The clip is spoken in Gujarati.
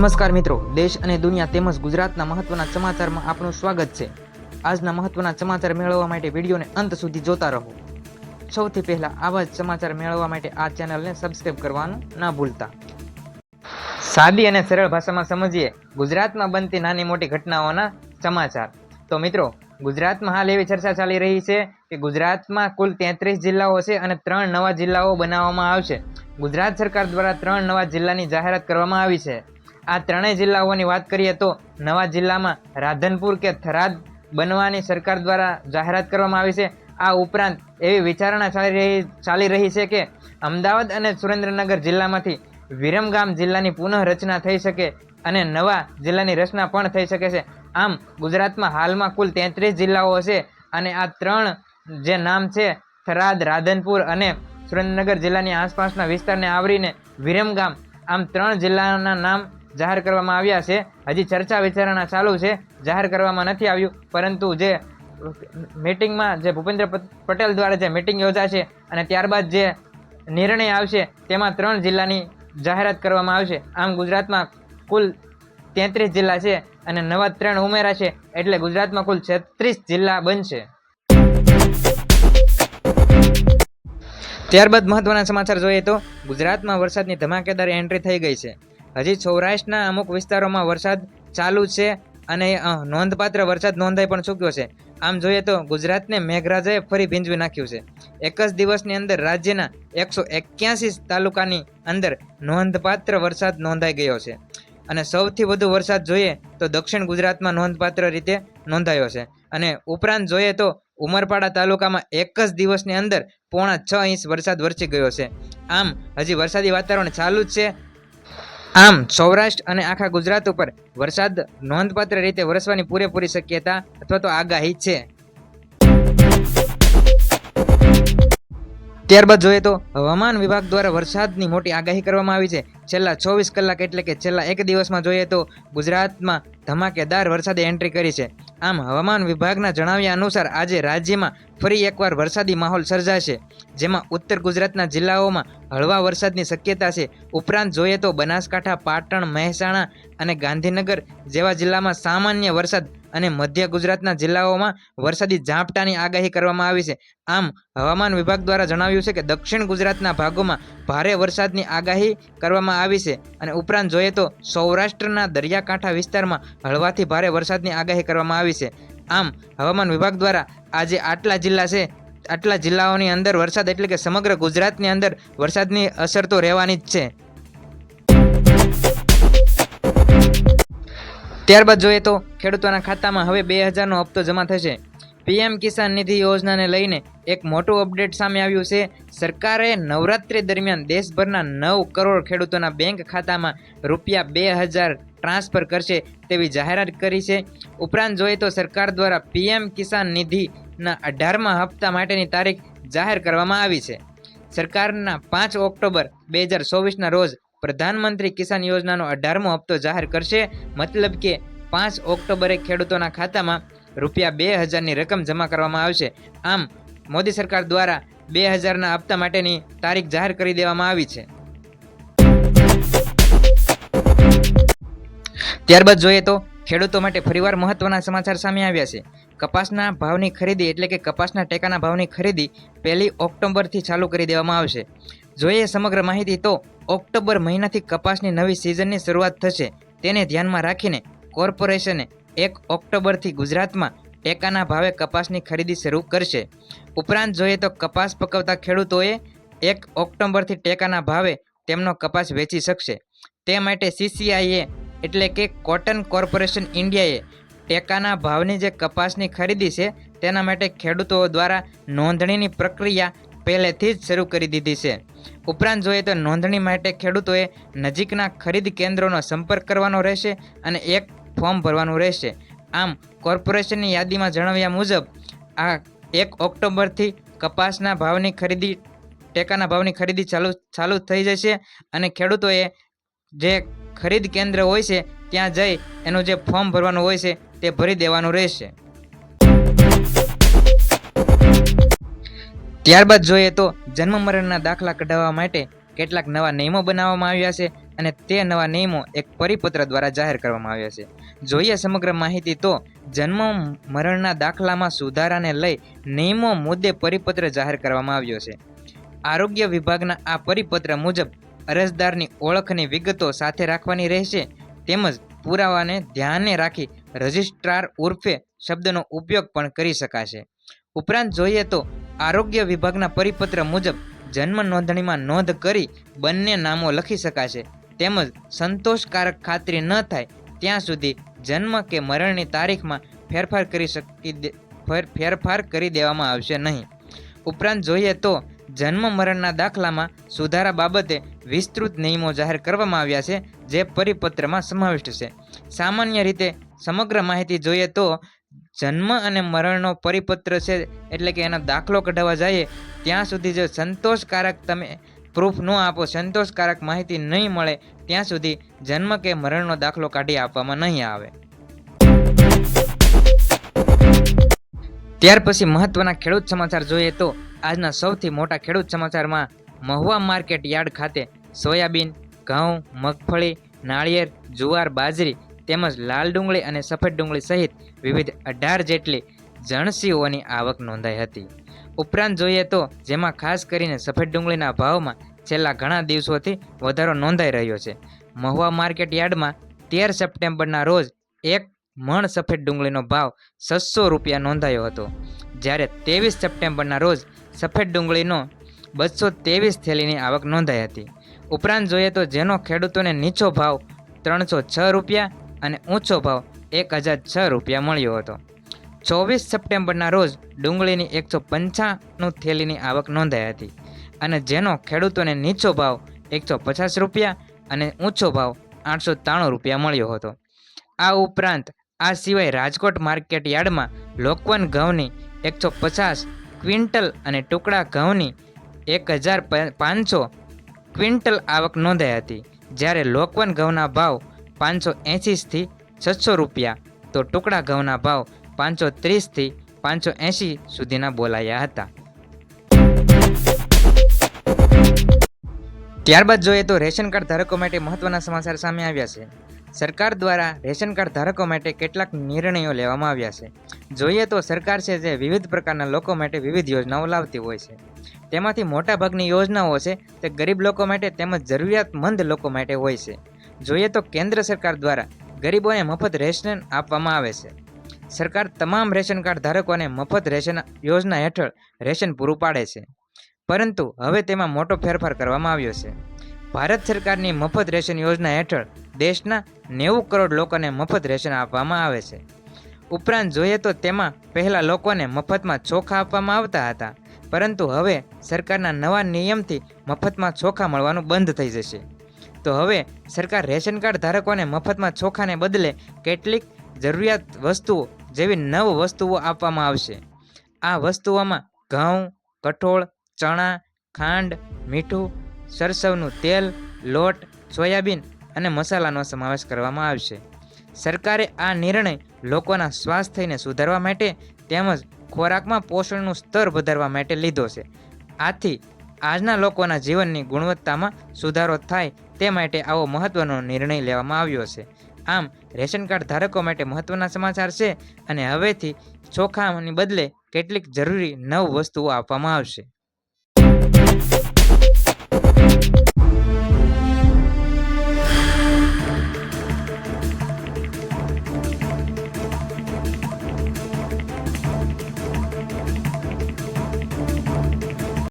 નમસ્કાર મિત્રો, દેશ અને દુનિયા તેમજ ગુજરાતના મહત્વના સમાચારમાં આપનું સ્વાગત છે. આજના મહત્વના સમાચાર મેળવવા માટે વિડીયોને અંત સુધી જોતા રહો. સૌથી પહેલા આવા જ સમાચાર મેળવવા માટે આ ચેનલને સબસ્ક્રાઇબ કરવાનું ના ભૂલતા. સાદી અને સરળ ભાષામાં સમજીએ, ગુજરાતમાં બનતી નાની મોટી ઘટનાઓના સમાચાર. તો મિત્રો, ગુજરાતમાં હાલ એવી ચર્ચા ચાલી રહી છે કે ગુજરાતમાં કુલ તેત્રીસ જિલ્લાઓ છે અને ત્રણ નવા જિલ્લાઓ બનાવવામાં આવશે. ગુજરાત સરકાર દ્વારા ત્રણ નવા જિલ્લાની જાહેરાત કરવામાં આવી છે. આ ત્રણેય જિલ્લાઓની વાત કરીએ તો નવા જિલ્લામાં રાધનપુર કે થરાદ બનવાની સરકાર દ્વારા જાહેરાત કરવામાં આવી છે. આ ઉપરાંત એવી વિચારણા ચાલી રહી ચાલી રહી છે કે અમદાવાદ અને સુરેન્દ્રનગર જિલ્લામાંથી વિરમગામ જિલ્લાની પુનઃરચના થઈ શકે અને નવા જિલ્લાની રચના પણ થઈ શકે છે. આમ, ગુજરાતમાં હાલમાં કુલ તેત્રીસ જિલ્લાઓ છે અને આ ત્રણ જે નામ છે, થરાદ, રાધનપુર અને સુરેન્દ્રનગર જિલ્લાની આસપાસના વિસ્તારને આવરીને વિરમગામ, આમ ત્રણ જિલ્લાના નામ જાહેર કરવામાં આવ્યા છે. હજી ચર્ચા વિચારણા ચાલુ છે. જાહેર કરવામાં નથી આવ્યું, પરંતુ જે મિટિંગમાં જે ભૂપેન્દ્ર પટેલ દ્વારા જે મિટિંગ યોજાશે અને ત્યારબાદ જે નિર્ણય આવશે તેમાં ત્રણ જિલ્લાની જાહેરાત કરવામાં આવશે. આમ ગુજરાતમાં કુલ તેત્રીસ જિલ્લા છે અને નવા ત્રણ ઉમેરા છે એટલે ગુજરાતમાં કુલ છત્રીસ જિલ્લા બનશે. ત્યારબાદ મહત્વના સમાચાર જોઈએ તો ગુજરાતમાં વરસાદની ધમાકેદાર એન્ટ્રી થઈ ગઈ છે. હજી સૌરાષ્ટ્રના અમુક વિસ્તારોમાં વરસાદ ચાલુ છે અને નોંધપાત્ર વરસાદ નોંધાઈ પણ ચૂક્યો છે. આમ જોઈએ તો ગુજરાતને મેઘરાજાએ ફરી ભીંજવી નાખ્યું છે. એક જ દિવસની અંદર રાજ્યના એકસો એક્યાસી તાલુકાની અંદર નોંધપાત્ર વરસાદ નોંધાઈ ગયો છે. અને સૌથી વધુ વરસાદ જોઈએ તો દક્ષિણ ગુજરાતમાં નોંધપાત્ર રીતે નોંધાયો છે. અને ઉપરાંત જોઈએ તો ઉમરપાડા તાલુકામાં એક જ દિવસની અંદર પોણા છ ઇંચ વરસાદ વરસી ગયો છે. આમ હજી વરસાદી વાતાવરણ ચાલુ જ છે આમ, સૌરાષ્ટ્ર અને આખા ગુજરાત ઉપર વરસાદ નોંધપાત્ર રીતે વરસવાની પૂરેપૂરી શક્યતા અથવા તો આગાહી છે. ત્યારબાદ જોઈએ તો હવામાન વિભાગ દ્વારા વરસાદની મોટી આગાહી કરવામાં આવી છે. છેલ્લા ચોવીસ કલાક એટલે કે છેલ્લા એક દિવસમાં જોઈએ તો ગુજરાતમાં ધમાકેદાર વરસાદે એન્ટ્રી કરી છે. આમ હવામાન વિભાગના જણાવ્યા અનુસાર આજે રાજ્યમાં ફરી એકવાર વરસાદી માહોલ સર્જાશે, જેમાં ઉત્તર ગુજરાતના જિલ્લાઓમાં હળવા વરસાદની શક્યતા છે. ઉપરાંત જોઈએ તો બનાસકાંઠા, પાટણ, મહેસાણા અને ગાંધીનગર જેવા જિલ્લામાં સામાન્ય વરસાદ અને મધ્ય ગુજરાતના જિલ્લાઓમાં વરસાદી ઝાપટાની આગાહી કરવામાં આવી છે. આમ હવામાન વિભાગ દ્વારા જણાવ્યું છે કે દક્ષિણ ગુજરાતના ભાગોમાં ભારે વરસાદની આગાહી કરવામાં આવી છે. અને ઉપરાંત જોઈએ તો સૌરાષ્ટ્રના દરિયાકાંઠા વિસ્તારમાં હળવાથી ભારે વરસાદની આગાહી કરવામાં આવી છે. આમ, હવામાન વિભાગ દ્વારા આજે આટલા જિલ્લા છે, આટલા જિલ્લાઓની અંદર વરસાદ એટલે કે સમગ્ર ગુજરાતની અંદર વરસાદની અસર તો રહેવાની જ છે. ત્યારબાદ જોઈએ તો ખેડૂતોના ખાતામાં હવે બે હજારનો હપ્તો જમા થશે. પીએમ કિસાન નિધિ યોજનાને લઈને એક મોટું અપડેટ સામે આવ્યું છે. સરકારે નવરાત્રી દરમિયાન દેશભરના નવ કરોડ ખેડૂતોના બેંક ખાતામાં રૂપિયા બે હજાર ટ્રાન્સફર કરશે તેવી જાહેરાત કરી છે. ઉપરાંત જોઈએ તો સરકાર દ્વારા પીએમ કિસાન નિધિના અઢારમા હપ્તા માટેની તારીખ જાહેર કરવામાં આવી છે. સરકારના પાંચ ઓક્ટોબર બે હજાર ચોવીસના રોજ પ્રધાનમંત્રી કિસાન યોજનાનો અઢારમો હપ્તો જાહેર કરશે. મતલબ કે પાંચ ઓક્ટોબરે ખેડૂતોના ખાતામાં રૂપિયા બે હજારની રકમ જમા કરવામાં આવશે. આમ, મોદી સરકાર દ્વારા બે હજારના હપ્તા માટેની તારીખ જાહેર કરી દેવામાં આવી છે. ત્યારબાદ જોઈએ તો, ખેડૂતો માટે ફરીવાર મહત્વના સમાચાર સામે આવ્યા છે. કપાસના ભાવની ખરીદી એટલે કે કપાસના ટેકાના ભાવની ખરીદી પહેલી ઓક્ટોબરથી ચાલુ કરી દેવામાં આવશે. જોઈએ સમગ્ર માહિતી તો, ઓક્ટોબર મહિનાથી કપાસની નવી સિઝનની શરૂઆત થશે. તેને ધ્યાનમાં રાખીને કોર્પોરેશને એક ઓક્ટોબરથી ગુજરાતમાં ટેકાના ભાવે કપાસની ખરીદી શરૂ કરશે. ઉપરાંત જોઈએ તો કપાસ પકવતા ખેડૂતોએ એક ઓક્ટોબરથી ટેકાના ભાવે તેમનો કપાસ વેચી શકશે. તે માટે સીસીઆઈએ એટલે કે કોટન કોર્પોરેશન ઇન્ડિયાએ ટેકાના ભાવની જે કપાસની ખરીદી છે તેના માટે ખેડૂતો દ્વારા નોંધણીની પ્રક્રિયા પહેલેથી જ શરૂ કરી દીધી છે. ઉપરાંત જોઈએ તો નોંધણી માટે ખેડૂતોએ નજીકના ખરીદ કેન્દ્રોનો સંપર્ક કરવાનો રહેશે અને એક ફોર્મ ભરવાનું રહેશે. આમ, કોર્પોરેશનની યાદીમાં જણાવ્યા મુજબ, આ એક ઓક્ટોબરથી કપાસના ભાવની ખરીદી, ટેકાના ભાવની ખરીદી ચાલુ ચાલુ થઈ જશે અને ખેડૂતોએ જે ખરીદ કેન્દ્ર હોય છે, ત્યાં જઈ એનું જે ફોર્મ ભરવાનું હોય છે, તે ભરી દેવાનું રહેશે. ત્યારબાદ જોઈએ તો જન્મ મરણના દાખલા કઢાવવા માટે કેટલાક નવા નિયમો બનાવવામાં આવ્યા છે અને તે નવા નિયમો એક પરિપત્ર દ્વારા જાહેર કરવામાં આવ્યા છે. જોઈએ સમગ્ર માહિતી તો જન્મ મરણના દાખલામાં સુધારાને લઈ નિયમો મુદ્દે પરિપત્ર જાહેર કરવામાં આવ્યો છે. આરોગ્ય વિભાગના આ પરિપત્ર મુજબ અરજદારની ઓળખની વિગતો સાથે રાખવાની રહેશે તેમજ પુરાવાને ધ્યાને રાખી રજિસ્ટ્રાર ઉર્ફે શબ્દનો ઉપયોગ પણ કરી શકાશે. ઉપરાંત જોઈએ તો આરોગ્ય વિભાગના પરિપત્ર મુજબ જન્મ નોંધણીમાં નોંધ કરી બંને નામો લખી શકાશે તેમજ સંતોષકારક ખાતરી ન થાય ત્યાં સુધી જન્મ કે મરણની તારીખમાં ફેરફાર કરી શકી ફેરફાર કરી દેવામાં આવશે નહીં. ઉપરાંત જોઈએ તો, જન્મ મરણના દાખલામાં સુધારા બાબતે વિસ્તૃત નિયમો જાહેર કરવામાં આવ્યા છે, જે પરિપત્રમાં સમાવિષ્ટ છે. સામાન્ય રીતે સમગ્ર માહિતી જોઈએ તો, જન્મ અને મરણનો પરિપત્ર છે એટલે કે એનો દાખલો કઢાવવા જઈએ, ત્યાં સુધી જો સંતોષકારક તમે પ્રૂફ ન આપો, સંતોષકારક માહિતી નહીં મળે, ત્યાં સુધી જન્મ કે મરણનો દાખલો કાઢી આપવામાં નહીં આવે. ત્યાર પછી મહત્વના ખેડૂત સમાચાર જોઈએ તો આજના સૌથી મોટા ખેડૂત સમાચારમાં મહુવા માર્કેટ યાર્ડ ખાતે સોયાબીન, ઘઉં, મગફળી, નાળિયેર, જુવાર, બાજરી તેમજ લાલ ડુંગળી અને સફેદ ડુંગળી સહિત વિવિધ અઢાર જેટલી જણસીઓની આવક નોંધાઈ હતી. ઉપરાંત જોઈએ તો, જેમાં ખાસ કરીને સફેદ ડુંગળીના ભાવમાં છેલ્લા ઘણા દિવસોથી વધારો નોંધાઈ રહ્યો છે. મહુવા માર્કેટ યાર્ડમાં તેર સપ્ટેમ્બરના રોજ એક મણ સફેદ ડુંગળીનો ભાવ છસો રૂપિયા નોંધાયો હતો. જ્યારે ત્રેવીસ સપ્ટેમ્બરના રોજ સફેદ ડુંગળીનો બસો ત્રેવીસ થેલીની આવક નોંધાઈ હતી. ઉપરાંત જોઈએ તો, જેનો ખેડૂતોને નીચો ભાવ ત્રણસો છ રૂપિયા અને ઊંચો ભાવ એક હજાર છ રૂપિયા મળ્યો હતો. ચોવીસ સપ્ટેમ્બરના રોજ ડુંગળીની એકસો પંચાણું થેલીની આવક નોંધાઈ હતી અને જેનો ખેડૂતોને નીચો ભાવ એકસો પચાસ રૂપિયા અને ઊંચો ભાવ આઠસો ત્રાણું રૂપિયા મળ્યો હતો. આ ઉપરાંત આ સિવાય રાજકોટ માર્કેટ યાર્ડમાં લોકવન ઘઉંની એકસો પચાસ, ક્વિન્ટલ અને ટુકડા ઘઉંની એક હજાર પાંચસો ક્વિન્ટલ આવક નોંધાઈ હતી. જ્યારે લોકવન ઘઉંના ભાવ પાંચસો એંસીથી છસો રૂપિયા, તો ટુકડા ઘઉંના ભાવ પાંચસો ત્રીસથી પાંચસો એંશી સુધીના બોલાયા હતા. ત્યારબાદ જોઈએ તો રેશન કાર્ડ ધારકો માટે મહત્વના સમાચાર સામે આવ્યા છે. સરકાર દ્વારા રેશન કાર્ડ ધારકો માટે કેટલાક નિર્ણયો લેવામાં આવ્યા છે. જોઈએ તો સરકાર છે જે વિવિધ પ્રકારના લોકો માટે વિવિધ યોજનાઓ લાવતી હોય છે. તેમાંથી મોટાભાગની યોજનાઓ છે તે ગરીબ લોકો માટે તેમજ જરૂરિયાતમંદ લોકો માટે હોય છે. જોઈએ તો કેન્દ્ર સરકાર દ્વારા ગરીબોને મફત રેશન આપવામાં આવે છે. સરકાર તમામ રેશન કાર્ડ ધારકોને મફત રેશન યોજના હેઠળ રેશન પૂરું પાડે છે. પરંતુ હવે તેમાં મોટો ફેરફાર કરવામાં આવ્યો છે. ભારત સરકારની મફત રેશન યોજના હેઠળ દેશના નેવું કરોડ લોકોને મફત રેશન આપવામાં આવે છે. ઉપરાંત જોઈએ તો તેમાં પહેલાં લોકોને મફતમાં ચોખા આપવામાં આવતા હતા. પરંતુ હવે સરકારના નવા નિયમથી મફતમાં ચોખા મળવાનું બંધ થઈ જશે. તો હવે સરકાર રેશન કાર્ડ ધારકોને મફતમાં ચોખાને બદલે કેટલીક જરૂરિયાત વસ્તુઓ જેવી નવ વસ્તુઓ આપવામાં આવશે. આ વસ્તુઓમાં ઘઉં, કઠોળ, ચણા, ખાંડ, મીઠું, સરસવનું તેલ, લોટ, સોયાબીન અને મસાલાનો સમાવેશ કરવામાં આવશે. સરકારે આ નિર્ણય લોકોના સ્વાસ્થ્યને સુધારવા માટે તેમજ ખોરાકમાં પોષણનું સ્તર વધારવા માટે લીધો છે. આથી આજના લોકોના જીવનની ગુણવત્તામાં સુધારો થાય તે માટે આવો મહત્વનો નિર્ણય લેવામાં આવ્યો છે. આમ રેશન કાર્ડ ધારકો માટે મહત્વના સમાચાર છે અને હવેથી ચોખાની બદલે કેટલીક જરૂરી નવ વસ્તુઓ આપવામાં આવશે.